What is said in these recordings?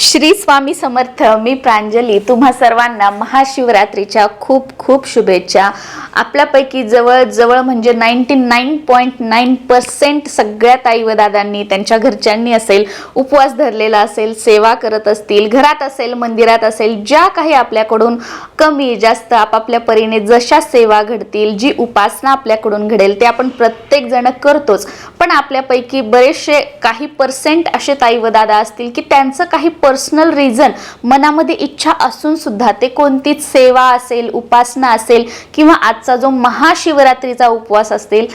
श्री स्वामी समर्थ मी प्रांजली. तुम्हा सर्वांना महाशिवरात्रीच्या खूप खूप शुभेच्छा. आपल्यापैकी जवळजवळ म्हणजे ninety nine point nine percent सगळ्या ताई व दादांनी त्यांच्या घरच्यांनी असेल उपवास धरलेला असेल सेवा करत असतील घरात असेल मंदिरात असेल ज्या काही आपल्याकडून कमी जास्त आपापल्या परीने जशा सेवा घडतील जी उपासना आपल्याकडून घडेल ते आपण प्रत्येकजण करतोच. पण आपल्यापैकी बरेचसे काही पर्सेंट असे ताई व दादा असतील की त्यांचं काही पर्सनल रिझन मनामध्ये इच्छा असून सुद्धा ते कोणतीच सेवा असेल उपासना असेल किंवा आजचा जो महाशिवरात्रीचा उपवास असेल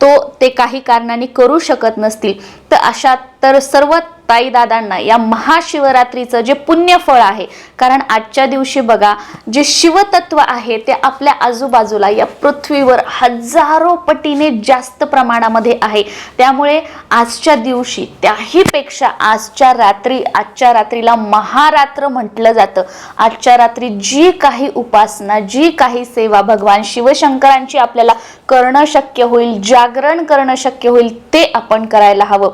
तो ते काही कारणाने करू शकत नसतील. तर अशा तर सर्व ताईदादांना या महाशिवरात्रीचं जे पुण्यफळ आहे कारण आजच्या दिवशी बघा जे शिवतत्व आहे ते आपल्या आजूबाजूला या पृथ्वीवर हजारो पटीने जास्त प्रमाणामध्ये आहे. त्यामुळे आजच्या दिवशी त्याहीपेक्षा आजच्या रात्री आजच्या रात्रीला महारात्र म्हटलं जातं. आजच्या रात्री जी काही उपासना जी काही सेवा भगवान शिवशंकरांची आपल्याला करणं शक्य होईल जागरण करणं शक्य होईल ते आपण करायला हवं.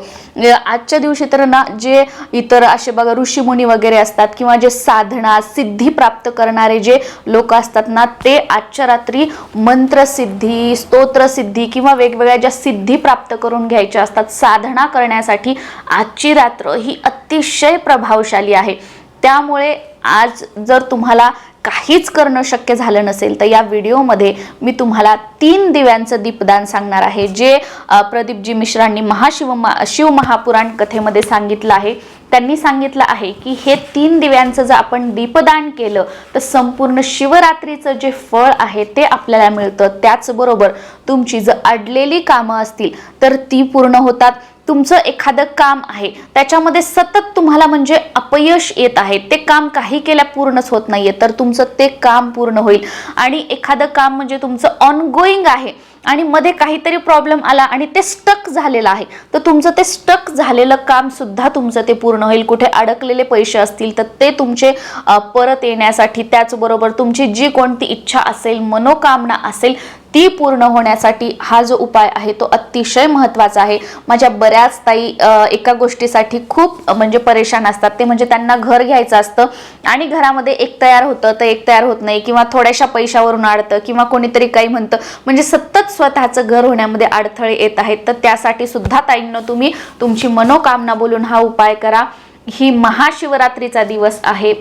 आजच्या दिवशी तर ना जे इतर असे बघा ऋषीमुनी वगैरे असतात किंवा जे साधना सिद्धी प्राप्त करणारे जे लोक असतात ना ते आजच्या रात्री मंत्रसिद्धी स्तोत्रसिद्धी किंवा वेगवेगळ्या ज्या सिद्धी प्राप्त करून घ्यायच्या असतात साधना करण्यासाठी आजची रात्र ही अतिशय प्रभावशाली आहे. त्यामुळे आज जर तुम्हाला काहीच करणं शक्य झालं नसेल तर या व्हिडिओमध्ये मी तुम्हाला तीन दिव्यांचं दीपदान सांगणार आहे जे प्रदीपजी मिश्रांनी महाशिव शिव महापुराण कथेमध्ये सांगितलं आहे. त्यांनी सांगितलं आहे की हे तीन दिव्यांचं जर आपण दीपदान केलं तर संपूर्ण शिवरात्रीचं जे फळ आहे ते आपल्याला मिळतं. त्याचबरोबर तुमची जर अडलेली कामं असतील तर ती पूर्ण होतात. तुमचं एखादं काम आहे त्याच्यामध्ये सतत तुम्हाला म्हणजे अपयश येत आहे ते काम काही केल्या पूर्णच होत नाहीये तर तुमचं ते काम पूर्ण होईल. आणि एखादं काम म्हणजे तुमचं ऑनगोईंग आहे आणि मध्ये काहीतरी प्रॉब्लेम आला आणि ते स्टक झालेलं आहे. तर तुमचं ते स्टक झालेलं काम सुद्धा तुमचं ते पूर्ण होईल. कुठे अडकलेले पैसे असतील तर ते तुमचे परत येण्यासाठी त्याचबरोबर तुमची जी कोणती इच्छा असेल मनोकामना असेल ती पूर्ण होण्यासाठी हा जो उपाय आहे तो अतिशय महत्त्वाचा आहे. माझ्या बऱ्याच ताई एका गोष्टीसाठी खूप म्हणजे परेशान असतात. ते म्हणजे त्यांना घर घ्यायचं असतं आणि घरामध्ये एक तयार होतं तर एक तयार होत नाही किंवा थोड्याशा पैशावरून अडतं किंवा कोणीतरी काही म्हणतं. म्हणजे सतत स्वतःचं घर होण्यामध्ये अडथळे येत आहेत. तर त्यासाठी सुद्धा ताईंनो तुम्ही तुमची मनोकामना बोलून हा उपाय करा. ही महाशिवरात्रीचा दिवस आहे.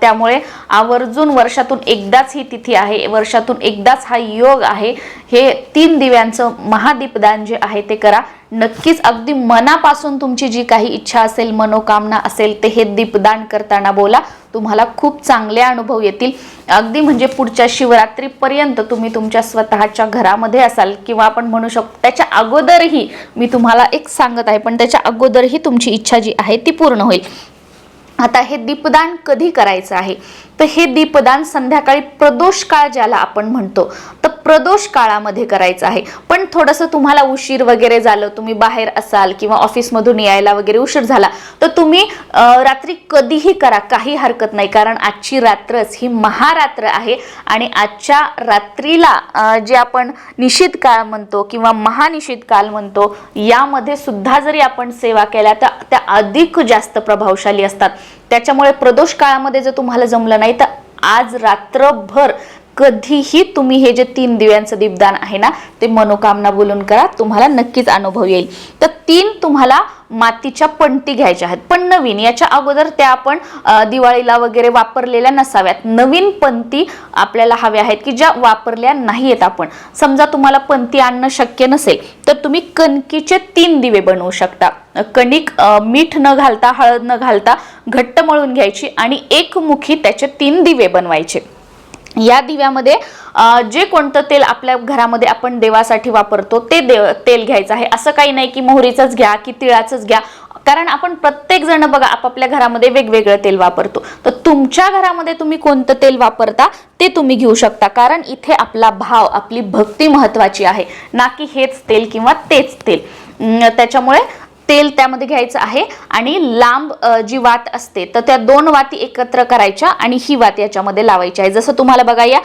त्यामुळे आवर्जून वर्षातून एकदाच ही तिथी आहे. वर्षातून एकदाच हा योग आहे. हे तीन दिव्यांचं महादीपदान जे आहे ते करा. नक्कीच अगदी मनापासून तुमची जी काही इच्छा असेल मनोकामना असेल ते हे दीपदान करताना बोला. तुम्हाला खूप चांगले अनुभव येतील. अगदी म्हणजे पुढच्या शिवरात्रीपर्यंत तुम्ही तुमच्या स्वतःच्या घरामध्ये असाल किंवा आपण म्हणू शकतो त्याच्या अगोदरही मी तुम्हाला एक सांगत आहे पण त्याच्या अगोदरही तुमची इच्छा जी आहे ती पूर्ण होईल. आता हे दीपदान कधी करायचं आहे? तर हे दीपदान संध्याकाळी प्रदोष काळ ज्याला आपण म्हणतो तर प्रदोष काळामध्ये करायचं आहे. पण थोडंसं तुम्हाला उशीर वगैरे झालं तुम्ही बाहेर असाल किंवा ऑफिसमधून यायला वगैरे उशीर झाला तर तुम्ही रात्री कधीही करा काही हरकत नाही. कारण आजची रात्रच ही महारात्र आहे आणि आजच्या रात्रीला जे आपण निशित काळ म्हणतो किंवा महानिशित काल म्हणतो यामध्ये सुद्धा जरी आपण सेवा केल्या तर त्या अधिक जास्त प्रभावशाली असतात. त्याच्यामुळे प्रदोष काळामध्ये जर तुम्हाला जमलं नाही तर आज रात्रभर कधीही तुम्ही हे जे तीन दिव्यांचं दीपदान आहे ना ते मनोकामना बोलून करा तुम्हाला नक्कीच अनुभव येईल. तर तीन तुम्हाला मातीच्या पंटी घ्यायच्या आहेत. पण नवीन याच्या अगोदर त्या आपण दिवाळीला वगैरे वापरलेल्या नसाव्यात. नवीन पंती आपल्याला हव्या आहेत की ज्या वापरल्या नाहीयेत आपण. समजा तुम्हाला पंती आणणं शक्य नसेल तर तुम्ही कणकीचे तीन दिवे बनवू शकता. कणिक मीठ न घालता हळद न घालता घट्ट मळून घ्यायची आणि एकमुखी त्याचे तीन दिवे बनवायचे. या दिव्यामध्ये जे कोणतं तेल आपल्या घरामध्ये आपण देवासाठी वापरतो ते देव तेल घ्यायचं आहे. असं काही नाही की मोहरीचंच घ्या की तिळाचंच घ्या. कारण आपण प्रत्येक जण बघा आपापल्या घरामध्ये वेगवेगळं तेल वापरतो. तर तुमच्या घरामध्ये तुम्ही कोणतं तेल वापरता ते तुम्ही घेऊ शकता. कारण इथे आपला भाव आपली भक्ती महत्वाची आहे. ना की हेच तेल किंवा तेच तेल. त्याच्यामुळे तेल त्यामध्ये घ्यायचं आहे आणि लांब जी वात असते तर त्या दोन वाती एकत्र करायच्या आणि ही वात याच्यामध्ये लावायची आहे. जसं तुम्हाला बघा या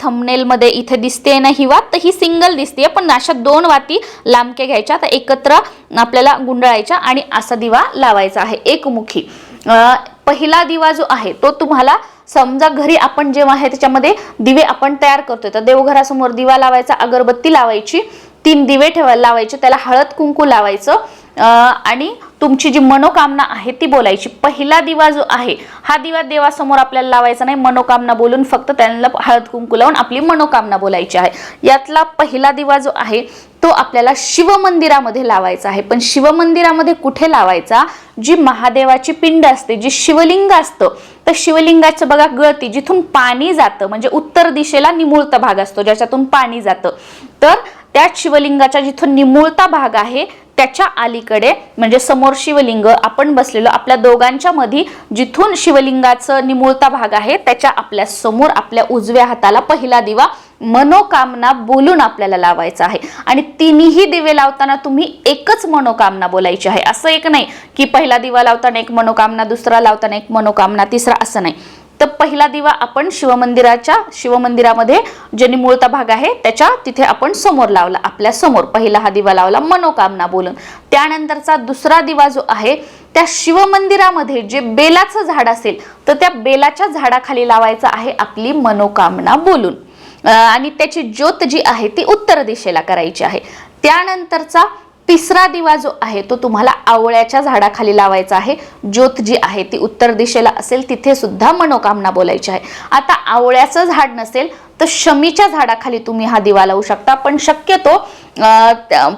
थमनेलमध्ये इथे दिसते ना ही वात तर ही सिंगल दिसते पण अशा दोन वाती लांबक्या घ्यायच्या तर एकत्र आपल्याला गुंडाळायच्या आणि असा दिवा लावायचा आहे. एकमुखी पहिला दिवा जो आहे तो तुम्हाला समजा घरी आपण जेव्हा आहे त्याच्यामध्ये दिवे आपण तयार करतोय तर देवघरासमोर दिवा लावायचा अगरबत्ती लावायची तीन दिवे ठेवायला लावायचे त्याला हळद कुंकू लावायचं आणि तुमची जी मनोकामना आहे ती बोलायची. पहिला दिवा जो आहे हा दिवा देवासमोर आपल्याला लावायचा नाही. मनोकामना बोलून फक्त त्यांना हळद कुंकू लावून आपली मनोकामना बोलायची आहे. यातला पहिला दिवा जो आहे तो आपल्याला शिवमंदिरामध्ये लावायचा आहे. पण शिवमंदिरामध्ये कुठे लावायचा? जी महादेवाची पिंड असते जी शिवलिंग असतं तर शिवलिंगाचं बघा गळती जिथून पाणी जातं म्हणजे उत्तर दिशेला निमुळता भाग असतो ज्याच्यातून पाणी जातं. तर त्या शिवलिंगाच्या जिथून निमुळता भाग आहे त्याच्या अलीकडे म्हणजे समोर शिवलिंग आपण बसलेलो आपल्या दोघांच्या मध्ये जिथून शिवलिंगाचं निमुळता भाग आहे त्याच्या आपल्यासमोर आपल्या उजव्या हाताला पहिला दिवा मनोकामना बोलून आपल्याला लावायचा आहे. आणि तिन्ही दिवे लावताना तुम्ही एकच मनोकामना बोलायची आहे. असं एक नाही की पहिला दिवा लावताना एक मनोकामना दुसरा लावताना एक मनोकामना तिसरा असं नाही. तर पहिला दिवा आपण शिवमंदिराच्या शिवमंदिरामध्ये जे निमुळता भाग आहे त्याच्या तिथे आपण समोर लावला आपल्यासमोर. पहिला हा दिवा लावला मनोकामना बोलून. त्यानंतरचा दुसरा दिवा जो आहे त्या शिवमंदिरामध्ये जे बेलाचं झाड असेल तर त्या बेलाच्या झाडाखाली लावायचं आहे आपली मनोकामना बोलून. आणि त्याची ज्योत जी आहे ती उत्तर दिशेला करायची आहे. त्यानंतरचा तिसरा दिवा जो आहे तो तुम्हाला आवळ्याच्या झाडाखाली लावायचा आहे. ज्योत जी आहे ती उत्तर दिशेला असेल तिथे सुद्धा मनोकामना बोलायची आहे. आता आवळ्याचं झाड नसेल तर शमीच्या झाडाखाली तुम्ही हा दिवा लावू शकता. पण शक्यतो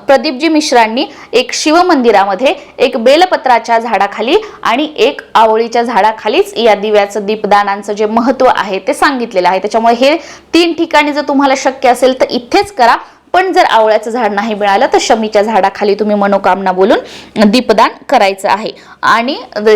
प्रदीपजी मिश्रांनी एक शिवमंदिरामध्ये एक बेलपत्राच्या झाडाखाली आणि एक आवळीच्या झाडाखालीच या दिव्याचं दीपदानांचं जे महत्त्व आहे ते सांगितलेलं आहे. त्याच्यामुळे हे तीन ठिकाणी जर तुम्हाला शक्य असेल तर इथेच करा. पण जर आवळ्याचं झाड नाही मिळालं तर शमीच्या झाडाखाली तुम्ही मनोकामना बोलून दीपदान करायचं आहे. आणि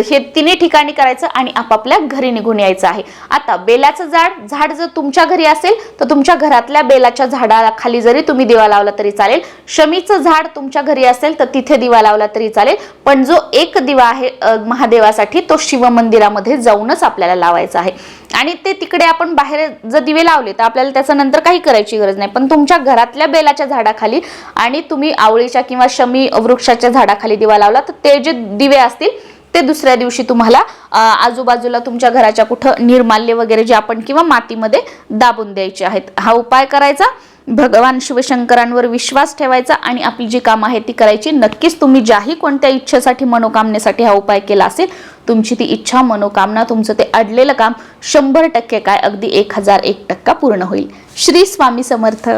हे तिन्ही ठिकाणी करायचं आणि आपापल्या घरी निघून यायचं आहे. आता बेलाचं झाड झाड जर तुमच्या घरी असेल तर तुमच्या घरातल्या बेलाच्या झाडाखाली जरी तुम्ही दिवा लावला तरी चालेल. शमीचं झाड तुमच्या घरी असेल तर तिथे दिवा लावला तरी चालेल. पण जो एक दिवा आहे महादेवासाठी तो शिवमंदिरामध्ये जाऊनच आपल्याला लावायचा आहे. आणि ते तिकडे आपण बाहेर जर दिवे लावले तर आपल्याला त्याचं नंतर काही करायची गरज नाही. पण तुमच्या घरातल्या बेला बेलाच्या झाडाखाली आणि तुम्ही आवळीच्या किंवा शमी वृक्षाच्या झाडाखाली दिवा लावला तर ते जे दिवे असतील ते दुसऱ्या दिवशी तुम्हाला आजूबाजूला तुमच्या घराच्या कुठं निर्माल्य वगैरे जे आपण किंवा मातीमध्ये दाबून द्यायचे आहेत. हा उपाय करायचा. भगवान शिवशंकरांवर विश्वास ठेवायचा आणि आपली जी कामं आहेत ती करायची. नक्कीच तुम्ही ज्याही कोणत्या इच्छेसाठी मनोकामनेसाठी हा उपाय केला असेल तुमची ती इच्छा मनोकामना तुमचं ते अडलेलं काम शंभर टक्के काय? अगदी एक हजार एक टक्का पूर्ण होईल. श्री स्वामी समर्थ.